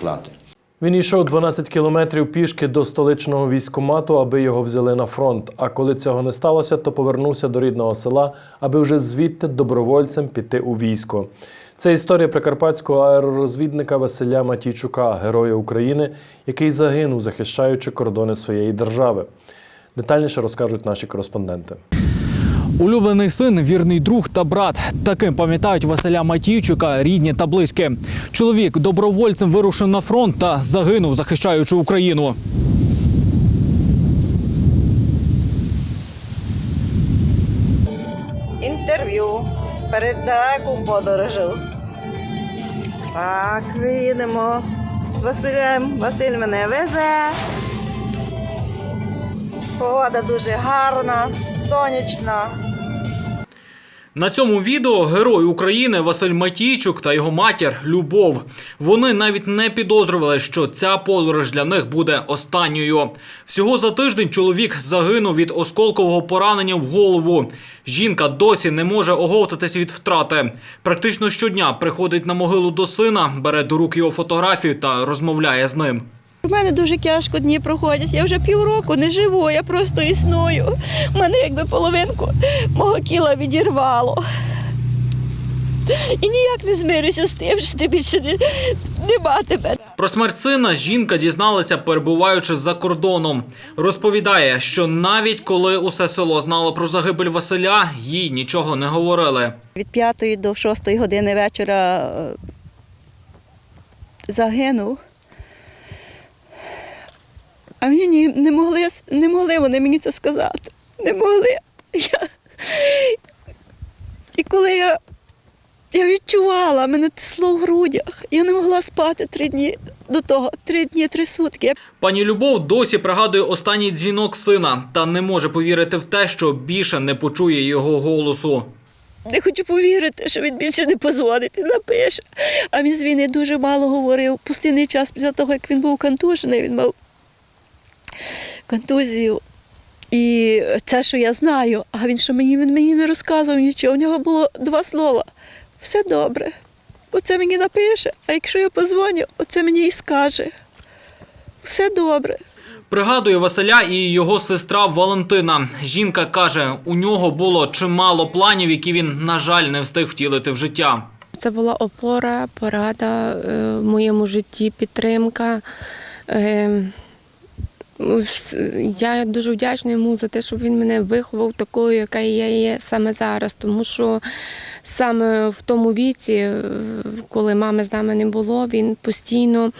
плати. Він йшов 12 кілометрів пішки до столичного військкомату, аби його взяли на фронт. А коли цього не сталося, то повернувся до рідного села, аби вже звідти добровольцем піти у військо. Це історія прикарпатського аеророзвідника Василя Матійчука, героя України, який загинув, захищаючи кордони своєї держави. Детальніше розкажуть наші кореспонденти. Улюблений син, вірний друг та брат. Таким пам'ятають Василя Матійчука, рідні та близькі. Чоловік добровольцем вирушив на фронт та загинув, захищаючи Україну. інтерв'ю перед далеку подорожу. Так, виїдемо Василем. Василь мене везе. Погода дуже гарна, сонячна. На цьому відео герой України Василь Матійчук та його матір Любов. Вони навіть не підозрювали, що ця подорож для них буде останньою. Всього за тиждень чоловік загинув від осколкового поранення в голову. Жінка досі не може оговтатись від втрати. Практично щодня приходить на могилу до сина, бере до рук його фотографію та розмовляє з ним. У мене дуже тяжко дні проходять. Я вже півроку не живу, я просто існую. У мене якби половинку мого тіла відірвало. І ніяк не змирюся з тим, що ти більше не, нема тебе. Про смерть сина жінка дізналася, перебуваючи за кордоном. Розповідає, що навіть коли усе село знало про загибель Василя, їй нічого не говорили. Від 5 до 6 години вечора е, загинув. А мені ні- не могли, не могли вони мені це сказати. Не могли. Я... І коли я, я відчувала, мене тисло в грудях, я не могла спати три дні до того, три дні, три сутки. Пані Любов досі пригадує останній дзвінок сина та не може повірити в те, що більше не почує його голосу. Не хочу повірити, що він більше не позвонить і напише. А він з війни дуже мало говорив. Постійний час після того, як він був контужений, він мав контузію. І це, що я знаю, а він що мені він мені не розказував нічого. У нього було два слова. Все добре. Оце мені напише, а якщо я позвоню, оце мені і скаже. Все добре. Пригадує Василя і його сестра Валентина. Жінка каже, у нього було чимало планів, які він, на жаль, не встиг втілити в життя. Це була опора, порада е, в моєму житті, підтримка. Ось, Я дуже вдячна йому за те, що він мене виховав такою, яка я є саме зараз. Тому що саме в тому віці, е, коли мами з нами не було, він постійно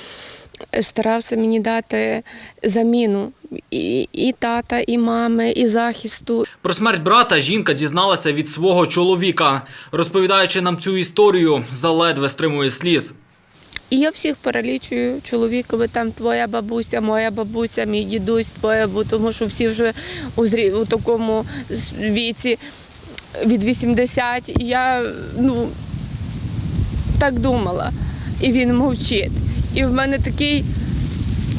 старався мені дати заміну і, і тата, і мами, і захисту. Про смерть брата жінка дізналася від свого чоловіка. Розповідаючи нам цю історію, заледве стримує сліз. І я всіх перелічую чоловікові, там твоя бабуся, моя бабуся, мій дідусь, твоя, бо тому що всі вже у, зрі... у такому віці від 80. І я ну, так думала. І він мовчить. І в мене такий,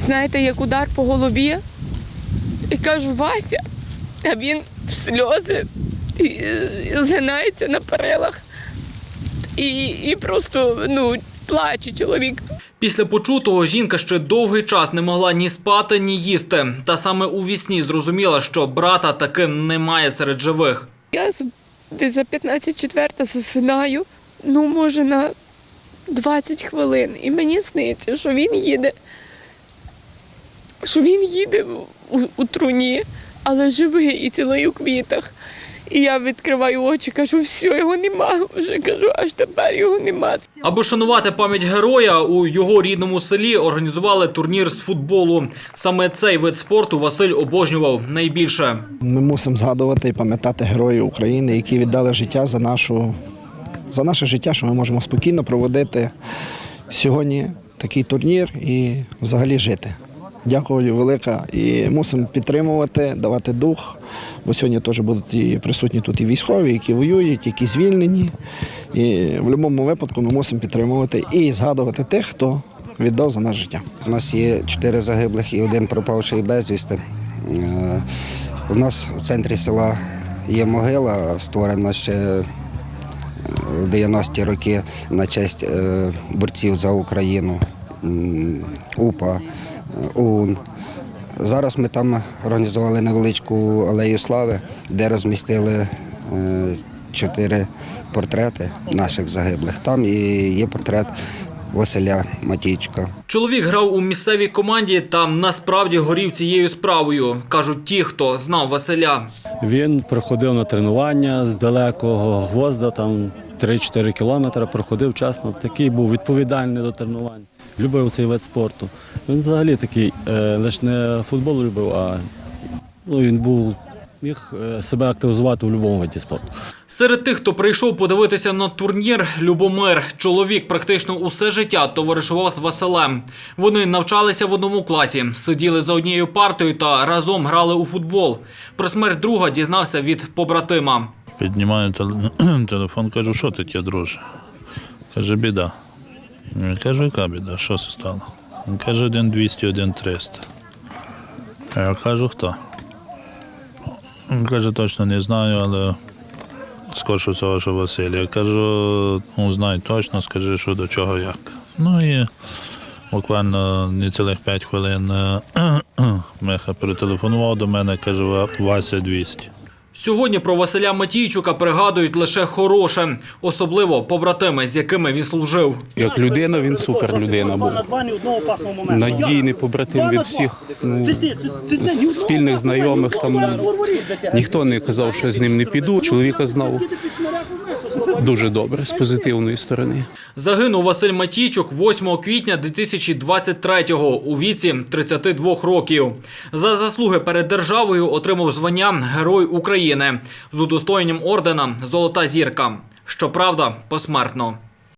знаєте, як удар по голові. І кажу, Вася, а він в сльози і, і згинається на перилах. І, і просто ну, плаче чоловік. Після почутого жінка ще довгий час не могла ні спати, ні їсти. Та саме у вісні зрозуміла, що брата таки немає серед живих. Я десь за 15 четверта засинаю, ну, може, на 20 хвилин. І мені сниться, що він їде, що він їде у, у труні, але живий і цілий у квітах. І я відкриваю очі, кажу, все, його нема. Вже кажу, аж тепер його нема. Аби шанувати пам'ять героя, у його рідному селі організували турнір з футболу. Саме цей вид спорту Василь обожнював найбільше. Ми мусимо згадувати і пам'ятати героїв України, які віддали життя за нашу за наше життя, що ми можемо спокійно проводити сьогодні такий турнір і взагалі жити. Дякую велика. І мусимо підтримувати, давати дух. Бо сьогодні теж будуть і присутні тут і військові, які воюють, які звільнені. І в будь-якому випадку ми мусимо підтримувати і згадувати тих, хто віддав за нас життя. У нас є чотири загиблих і один пропавший безвісти. Е, У нас в центрі села є могила, створена ще е, в 90-ті роки на честь е, борців за Україну. УПА, ОУН. Зараз ми там організували невеличку алею слави, де розмістили е, чотири портрети наших загиблих. Там і є портрет Василя Матійчука. Чоловік грав у місцевій команді та насправді горів цією справою, кажуть ті, хто знав Василя. Він приходив на тренування з далекого гвозда, там 3-4 кілометри, проходив чесно. Такий був відповідальний до тренувань. Любив цей вид спорту. Він взагалі такий, е, лише не футбол любив, а ну, він був, міг е, себе активізувати у будь-якому виді спорту. Серед тих, хто прийшов подивитися на турнір, Любомир. Чоловік практично усе життя товаришував з Василем. Вони навчалися в одному класі, сиділи за однією партою та разом грали у футбол. Про смерть друга дізнався від побратима. Піднімаю телефон, кажу, що таке, друже? Каже, біда. Я кажу, яка біда? Що це стало? Він каже, один 200, один 300. А я кажу, хто? Він каже, точно не знаю, але скорше всього, що Василь. Я кажу, ну, знаю точно, скажи, що до чого як. Ну і буквально не цілих 5 хвилин е, Миха перетелефонував до мене, каже, Вася 200. Сьогодні про Василя Матійчука пригадують лише хороше, особливо побратими, з якими він служив. Як людина, він супер людина був. Надійний побратим від всіх ну, спільних знайомих. Там ніхто не казав, що з ним не піду. Чоловіка знав дуже добре, з позитивної сторони. Загинув Василь Матійчук 8 квітня 2023-го у віці 32 років. За заслуги перед державою отримав звання Герой України з удостоєнням ордена Золота зірка. Щоправда, посмертно.